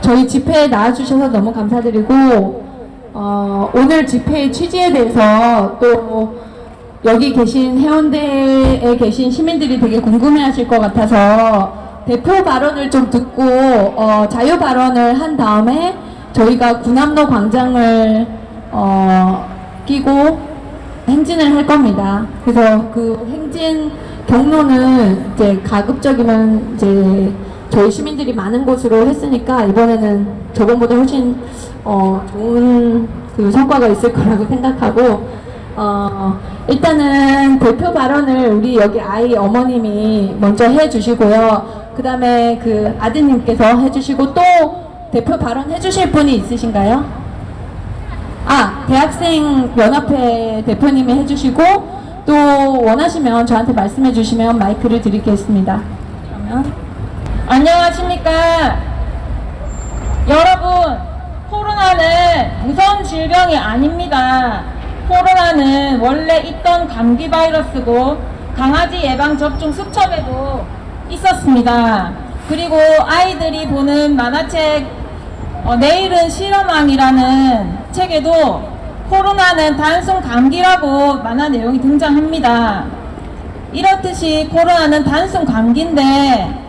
저희 집회에 나와주셔서 너무 감사드리고 어, 오늘 집회의 취지에 대해서 또 여기 계신 해운대에 계신 시민들이 되게 궁금해하실 것 같아서 대표 발언을 좀 듣고 어, 자유 발언을 한 다음에 저희가 구남로 광장을 어, 끼고 행진을 할 겁니다. 그래서 그 행진 경로는 이제 가급적이면 이제 저희 시민들이 많은 곳으로 했으니까 이번에는 저번보다 훨씬 어, 좋은 그 성과가 있을 거라고 생각하고 어, 일단은 대표 발언을 우리 여기 아이 어머님이 먼저 해주시고요. 그 다음에 그 아드님께서 해주시고 또 대표 발언 해주실 분이 있으신가요? 아, 대학생 연합회 대표님이 해주시고 또 원하시면 저한테 말씀해 주시면 마이크를 드리겠습니다. 그러면 안녕하십니까. 여러분, 코로나는 무서운 질병이 아닙니다. 코로나는 원래 있던 감기 바이러스고 강아지 예방 접종 수첩에도 있었습니다. 그리고 아이들이 보는 만화책 어, 내일은 실험왕이라는 책에도 코로나는 단순 감기라고 만화 내용이 등장합니다. 이렇듯이 코로나는 단순 감기인데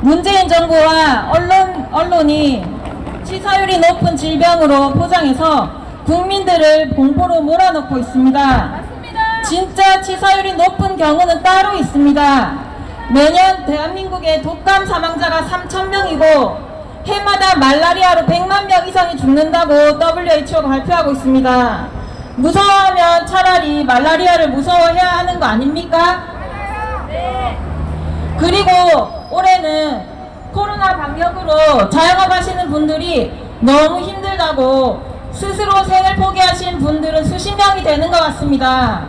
문재인 정부와 언론, 언론이 치사율이 높은 질병으로 포장해서 국민들을 공포로 몰아넣고 있습니다. 진짜 치사율이 높은 경우는 따로 있습니다. 매년 대한민국의 독감 사망자가 3,000명이고 해마다 말라리아로 100만 명 이상이 죽는다고 WHO가 발표하고 있습니다. 무서워하면 차라리 말라리아를 무서워해야 하는 거 아닙니까? 그리고 올해는 코로나 방역으로 자영업 하시는 분들이 너무 힘들다고 스스로 생을 포기하신 분들은 수십 명이 되는 것 같습니다.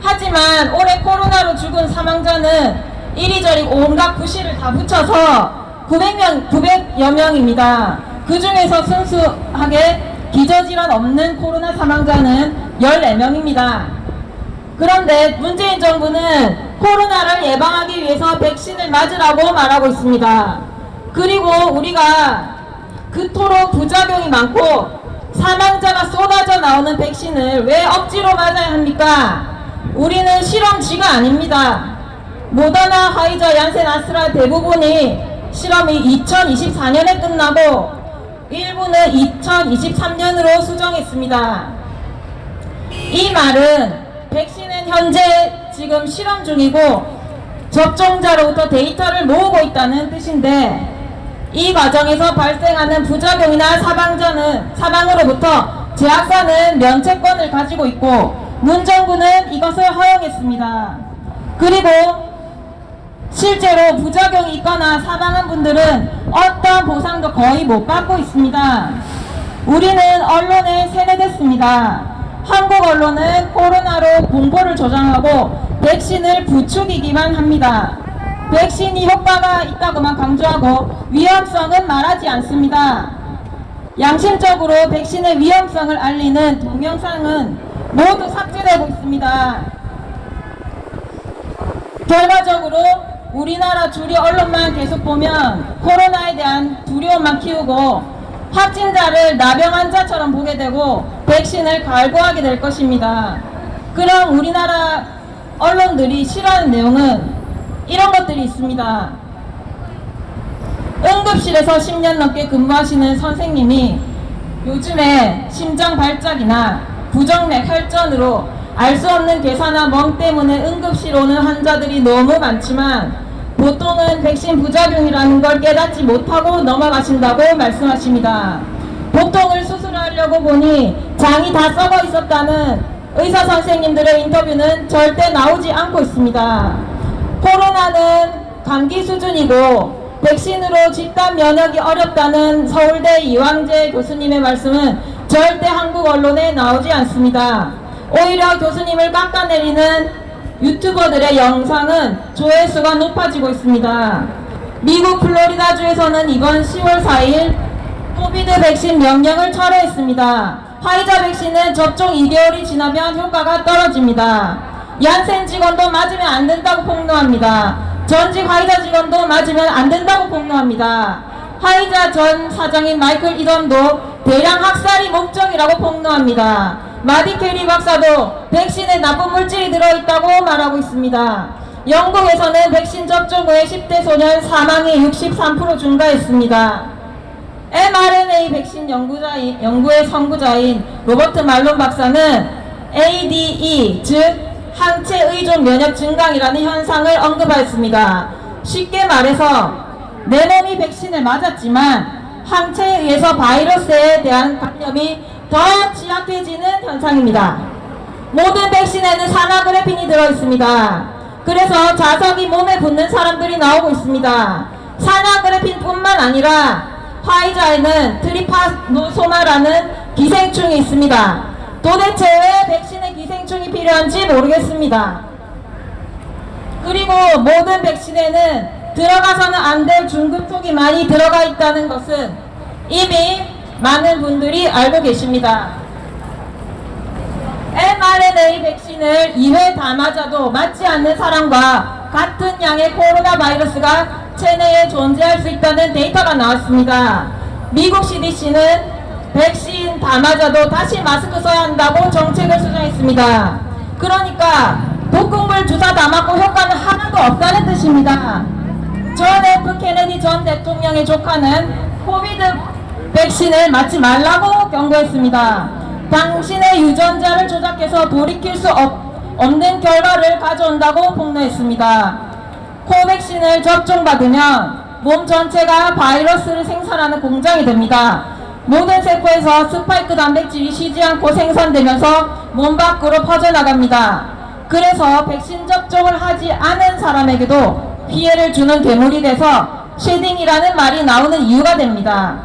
하지만 올해 코로나로 죽은 사망자는 이리저리 온갖 부시를 다 붙여서 900명, 900여 명입니다. 그 중에서 순수하게 기저질환 없는 코로나 사망자는 14명입니다. 그런데 문재인 정부는 코로나를 예방하기 위해서 백신을 맞으라고 말하고 있습니다. 그리고 우리가 그토록 부작용이 많고 사망자가 쏟아져 나오는 백신을 왜 억지로 맞아야 합니까? 우리는 실험쥐가 아닙니다. 모더나, 화이저, 얀센, 아스트라 대부분이 실험이 2024년에 끝나고 일부는 2023년으로 수정했습니다. 이 말은 백신은 현재 지금 실험 중이고 접종자로부터 데이터를 모으고 있다는 뜻인데 이 과정에서 발생하는 부작용이나 사망자는 사망으로부터 제약사는 면책권을 가지고 있고 문정부는 이것을 허용했습니다. 그리고 실제로 부작용이 있거나 사망한 분들은 어떤 보상도 거의 못 받고 있습니다. 우리는 언론에 세뇌됐습니다. 한국 언론은 코로나로 공포를 조장하고 백신을 부추기기만 합니다. 백신이 효과가 있다고만 강조하고 위험성은 말하지 않습니다. 양심적으로 백신의 위험성을 알리는 동영상은 모두 삭제되고 있습니다. 결과적으로 우리나라 주류 언론만 계속 보면 코로나에 대한 두려움만 키우고 확진자를 나병 환자처럼 보게 되고 백신을 갈구하게 될 것입니다. 그럼 우리나라 언론들이 싫어하는 내용은 이런 것들이 있습니다. 응급실에서 10년 넘게 근무하시는 선생님이 요즘에 심장 발작이나 부정맥 혈전으로 알 수 없는 괴사나 멍 때문에 응급실 오는 환자들이 너무 많지만 보통은 백신 부작용이라는 걸 깨닫지 못하고 넘어가신다고 말씀하십니다. 복통을 수술하려고 보니 장이 다 썩어 있었다는 의사 선생님들의 인터뷰는 절대 나오지 않고 있습니다. 코로나는 감기 수준이고 백신으로 집단 면역이 어렵다는 서울대 이왕재 교수님의 말씀은 절대 한국 언론에 나오지 않습니다. 오히려 교수님을 깎아내리는 유튜버들의 영상은 조회수가 높아지고 있습니다. 미국 플로리다주에서는 이번 10월 4일 코비드 백신 명령을 철회했습니다. 화이자 백신은 접종 2개월이 지나면 효과가 떨어집니다. 얀센 직원도 맞으면 안 된다고 폭로합니다. 전직 화이자 직원도 맞으면 안 된다고 폭로합니다. 화이자 전 사장인 마이클 이던도 대량 학살이 목적이라고 폭로합니다. 마디 캐리 박사도 백신에 나쁜 물질이 들어있다고 말하고 있습니다. 영국에서는 백신 접종 후에 10대 소년 사망이 63% 증가했습니다. mRNA 백신 연구자인, 연구의 선구자인 로버트 말론 박사는 ADE, 즉 항체 의존 면역 증강이라는 현상을 언급하였습니다. 쉽게 말해서 내 몸이 백신을 맞았지만 항체에 의해서 바이러스에 대한 감염이 더 취약해지는 현상입니다. 모든 백신에는 산화그래핀이 들어있습니다. 그래서 자석이 몸에 붙는 사람들이 나오고 있습니다. 산화그래핀뿐만 아니라 화이자에는 트리파노소마라는 기생충이 있습니다. 도대체 왜 백신에 기생충이 필요한지 모르겠습니다. 그리고 모든 백신에는 들어가서는 안 될 중금속이 많이 들어가 있다는 것은 이미 많은 분들이 알고 계십니다. mRNA 백신을 2회 다 맞아도 맞지 않는 사람과 같은 양의 코로나 바이러스가 체내에 존재할 수 있다는 데이터가 나왔습니다. 미국 CDC는 백신 다 맞아도 다시 마스크 써야 한다고 정책을 수정했습니다. 그러니까 독극물 주사 다 맞고 효과는 하나도 없다는 뜻입니다. 존 F 케네디 전 대통령의 조카는 코비드 백신을 맞지 말라고 경고했습니다. 당신의 유전자를 조작해서 돌이킬 수 없, 없는 결과를 가져온다고 폭로했습니다. 코백신을 접종받으면 몸 전체가 바이러스를 생산하는 공장이 됩니다. 모든 세포에서 스파이크 단백질이 쉬지 않고 생산되면서 몸 밖으로 퍼져나갑니다. 그래서 백신 접종을 하지 않은 사람에게도 피해를 주는 괴물이 돼서 쉐딩이라는 말이 나오는 이유가 됩니다.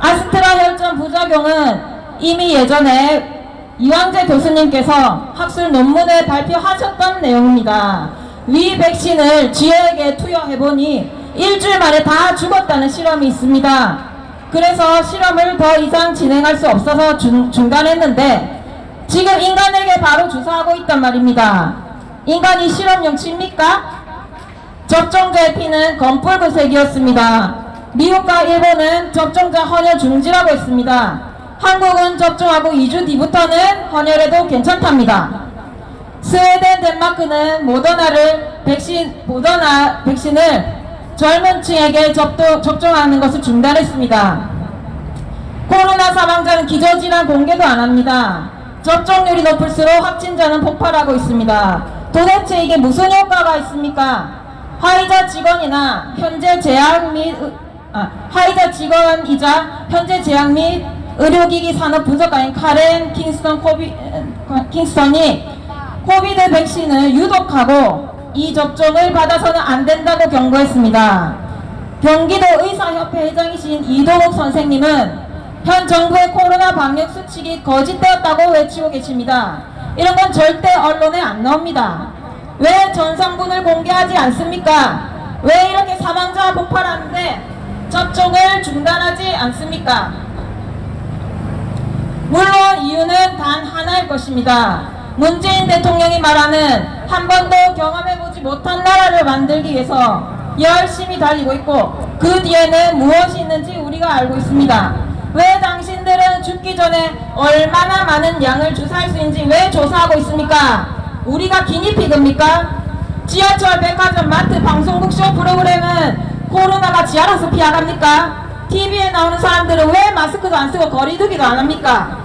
아스트라 혈전 부작용은 이미 예전에 이왕재 교수님께서 학술 논문에 발표하셨던 내용입니다. 위 백신을 쥐에게 투여해보니 일주일 만에 다 죽었다는 실험이 있습니다. 그래서 실험을 더 이상 진행할 수 없어서 중, 중단했는데 지금 인간에게 바로 주사하고 있단 말입니다. 인간이 실험용 칩니까? 접종자의 피는 검붉은색이었습니다. 미국과 일본은 접종자 헌혈 중지라고 했습니다. 한국은 접종하고 2주 뒤부터는 헌혈해도 괜찮답니다. 스웨덴, 덴마크는 모더나를 백신, 모더나 백신을 젊은 층에게 접도, 접종하는 것을 중단했습니다. 코로나 사망자는 기저질환 공개도 안 합니다. 접종률이 높을수록 확진자는 폭발하고 있습니다. 도대체 이게 무슨 효과가 있습니까? 화이자 직원이나 현재 제약 및 의- 아, 화이자 직원이자 현재 제약 및 의료기기 산업 분석가인 카렌 킹스턴 코비 어, 킹스턴이 코비드 백신을 유독하고 이 접종을 받아서는 안 된다고 경고했습니다. 경기도 의사협회 회장이신 이동욱 선생님은 현 정부의 코로나 방역 수칙이 거짓되었다고 외치고 계십니다. 이런 건 절대 언론에 안 나옵니다. 왜 전성분을 공개하지 않습니까? 왜 이렇게 사망자가 폭발하는데 접종을 중단하지 않습니까? 물론 이유는 단 하나일 것입니다. 문재인 대통령이 말하는 한 번도 경험해보지 못한 나라를 만들기 위해서 열심히 달리고 있고 그 뒤에는 무엇이 있는지 우리가 알고 있습니다. 왜 당신들은 죽기 전에 얼마나 많은 양을 주사할 수 있는지 왜 조사하고 있습니까? 우리가 기니피그입니까? 지하철, 백화점, 마트, 방송국 쇼 프로그램은 코로나가 지 알아서 피하갑니까? TV에 나오는 사람들은 왜 마스크도 안 쓰고 거리두기도 안 합니까?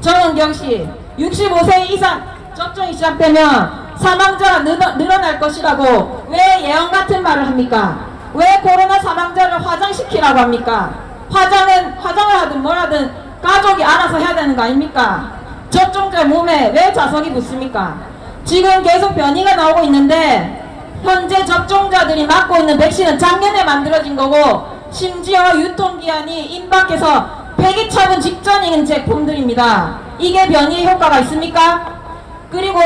정은경 씨, 65세 이상 접종이 시작되면 사망자가 늘어, 늘어 날 것이라고 왜 예언 같은 말을 합니까? 왜 코로나 사망자를 화장시키라고 합니까? 화장은 화장을 하든 뭘 하든 가족이 알아서 해야 되는 거 아닙니까? 접종자 몸에 왜 자석이 붙습니까? 지금 계속 변이가 나오고 있는데 현재 접종자들이 맞고 있는 백신은 작년에 만들어진 거고 심지어 유통기한이 임박해서 폐기 처분 직전인 제품들입니다. 이게 변이의 효과가 있습니까? 그리고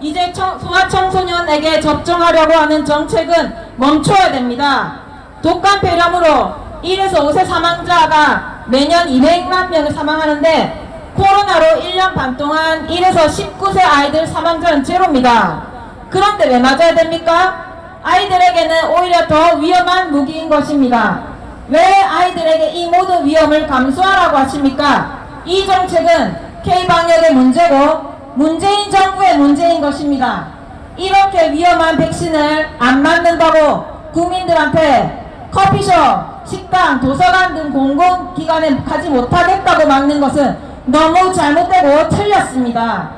이제 청, 소아청소년에게 접종하려고 하는 정책은 멈춰야 됩니다. 독감 폐렴으로 1에서 5세 사망자가 매년 200만 명을 사망하는데 코로나로 1년 반 동안 1에서 19세 아이들 사망자는 제로입니다. 그런데 왜 맞아야 됩니까? 아이들에게는 오히려 더 위험한 무기인 것입니다. 왜 아이 왜이 모든 위험을 감수하라고 하십니까? 이 정책은 K방역의 문제고 문재인 정부의 문제인 것입니다. 이렇게 위험한 백신을 안 맞는다고 국민들한테 커피숍, 식당, 도서관 등 공공기관에 가지 못하겠다고 막는 것은 너무 잘못되고 틀렸습니다.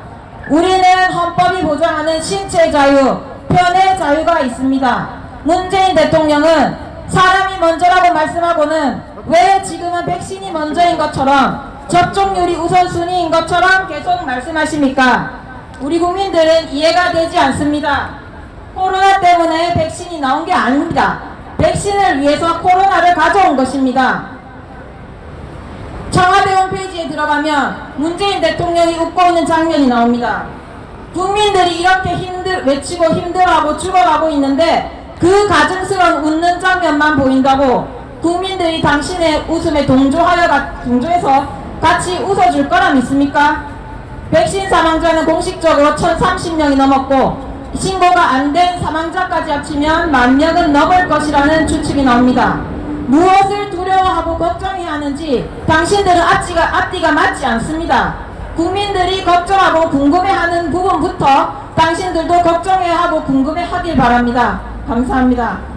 우리는 헌법이 보장하는 신체 자유, 편의 자유가 있습니다. 문재인 대통령은 사람이 먼저라고 말씀하고는 왜 지금은 백신이 먼저인 것처럼 접종률이 우선순위인 것처럼 계속 말씀하십니까? 우리 국민들은 이해가 되지 않습니다. 코로나 때문에 백신이 나온 게 아닙니다. 백신을 위해서 코로나를 가져온 것입니다. 청와대 홈페이지에 들어가면 문재인 대통령이 웃고 있는 장면이 나옵니다. 국민들이 이렇게 힘들, 외치고 힘들어하고 죽어가고 있는데 그 가증스러운 웃는 장면만 보인다고 국민들이 당신의 웃음에 동조하여 가, 동조해서 같이 웃어줄 거라 믿습니까? 백신 사망자는 공식적으로 1030명이 넘었고 신고가 안 된 사망자까지 합치면 만 명은 넘을 것이라는 추측이 나옵니다. 무엇을 두려워하고 걱정해야 하는지 당신들은 앞뒤가, 앞뒤가 맞지 않습니다. 국민들이 걱정하고 궁금해하는 부분부터 당신들도 걱정해야 하고 궁금해하길 바랍니다. 감사합니다.